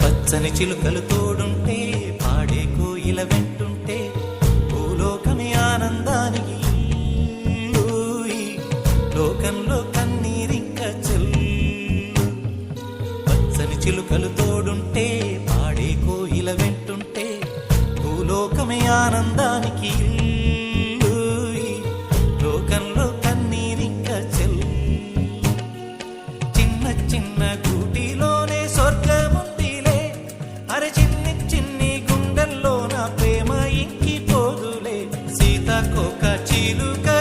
పచ్చని చిలుకలు తోడుంటే పాడే కోయిల వెంట చిలుకలు తోడుంటే పాడే కోయిల వెంటుంటే భూలోకమే ఆనందానికి లోకంలో కన్నీరింక చెల్. చిన్న చిన్న కూటిలోనే స్వర్గముందిలే. అరే చిన్ని చిన్ని గుండెల్లో నా ప్రేమ ఇంకిపోదులే. సీతాకోక చిలుక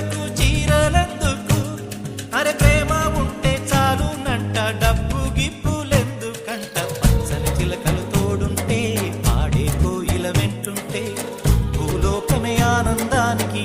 ఆనందానికి